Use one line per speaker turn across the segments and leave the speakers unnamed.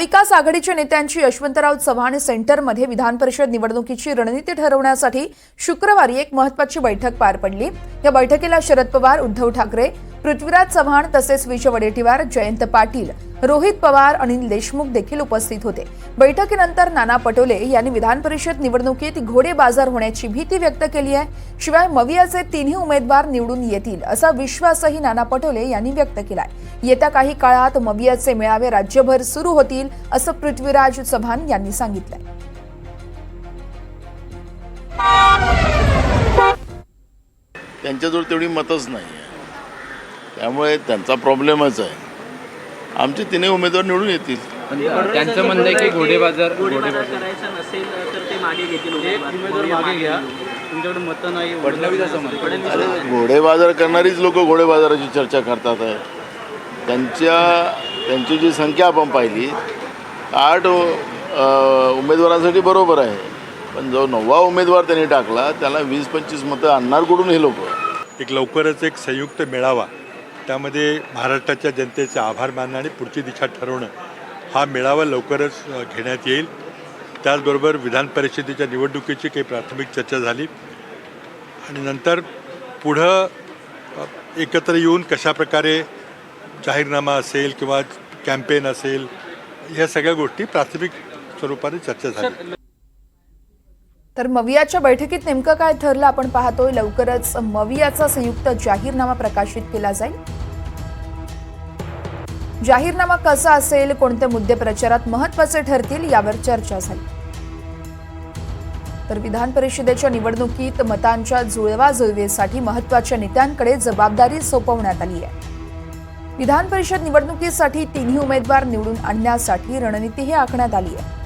विकास आघाडीच्या नेत्यांची यशवंतराव चव्हाण सेंटरमध्ये विधान परिषद निवडणुकीची रणनीती ठरवण्यासाठी शुक्रवारी एक महत्वाची बैठक पार पडली. या बैठकीला शरद पवार उद्धव ठाकरे पृथ्वीराज चव्हाण तसेच विजय वडेट्टीवार जयंत पाटील रोहित पवार अनिल देशमुख देखील उपस्थित होते. बैठकीनंतर नाना पटोले यांनी विधान परिषद निवडणुकीत घोडे बाजार होण्याची भीती व्यक्त केली आहे. शिवाय मवियाचे तिन्ही उमेदवार निवडून येतील असा विश्वासही नाना पटोले यांनी व्यक्त केलाय. येत्या काही काळात मवियाचे मेळावे राज्यभर सुरू होतील असं पृथ्वीराज चव्हाण यांनी सांगितलंय.
त्यांच्याजवळ तेवढी मतच नाही आहे त्यामुळे त्यांचा प्रॉब्लेमच आहे. आमचे तिन्ही उमेदवार निवडून येतील.
पण त्यांचं म्हणणं आहे की घोडेबाजार
घोडेबाजार करायचा नसेल तर ते मागे घेतील उमेदवार. मागे घ्या. तुमच्याकडे मतं नाही
फडणवीस असं म्हणतात.
अरे घोडेबाजार करणारीच लोक घोडेबाजाराची चर्चा करतात आहे. त्यांच्या त्यांची जी संख्या आपण पाहिली आठ अ, उमेदवारांसाठी बरोबर आहे. पण जो नववा उमेदवार त्यांनी टाकला त्याला वीस पंचवीस मतं आणणार कुठून हे लोक?
एक लवकरच एक संयुक्त मेळावा. त्यामध्ये महाराष्ट्राच्या जनतेचे आभार मानणं आणि पुढची दिशा ठरवणं हा मेळावा लवकरच घेण्यात येईल. त्याचबरोबर विधान परिषदेच्या निवडणुकीची काही प्राथमिक चर्चा झाली. आणि नंतर पुढं एकत्र येऊन कशाप्रकारे जाहीरनामा असेल किंवा कॅम्पेन असेल ह्या सगळ्या गोष्टी प्राथमिक स्वरूपाने चर्चा झाली.
तर मवियाच्या बैठकीत नेमकं काय ठरलं आपण पाहतोय. लवकरच मवियाचा संयुक्त जाहीरनामा प्रकाशित केला जाईल. जाहीरनामा कसा असेल कोणते मुद्दे प्रचारात महत्त्वाचे ठरतील यावर चर्चा झाली. तर विधान परिषदेच्या निवडणुकीत मतांच्या जुळवाजुळवीसाठी महत्त्वाच्या नेत्यांकडे जबाबदारी सोपवण्यात आली आहे. विधान परिषद निवडणुकीसाठी तिन्ही उमेदवार निवडून आणण्यासाठी रणनीतीही आखण्यात आली आहे.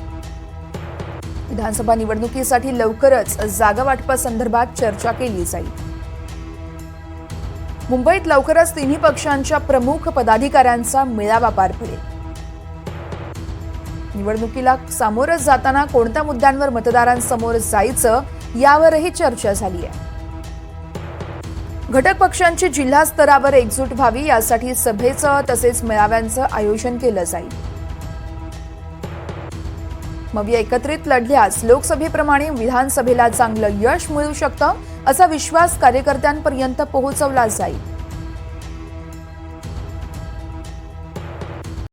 विधानसभा निवडणुकीसाठी लवकरच जागा वाटपासंदर्भात चर्चा केली जाईल. मुंबईत लवकरच तिन्ही पक्षांच्या प्रमुख पदाधिकाऱ्यांचा मेळावा पार पडेल. निवडणुकीला सामोरं जाताना कोणत्या मुद्द्यांवर मतदारांसमोर जायचं यावरही चर्चा झाली आहे. घटक पक्षांची जिल्हा स्तरावर एकजूट व्हावी यासाठी सभेचं तसेच मेळाव्यांचं आयोजन केलं जाईल. मग एकत्रित लढल्यास लोकसभेप्रमाणे विधानसभेला चांगलं यश मिळू शकतं असा विश्वास कार्यकर्त्यांपर्यंत पोहोचवला जाईल.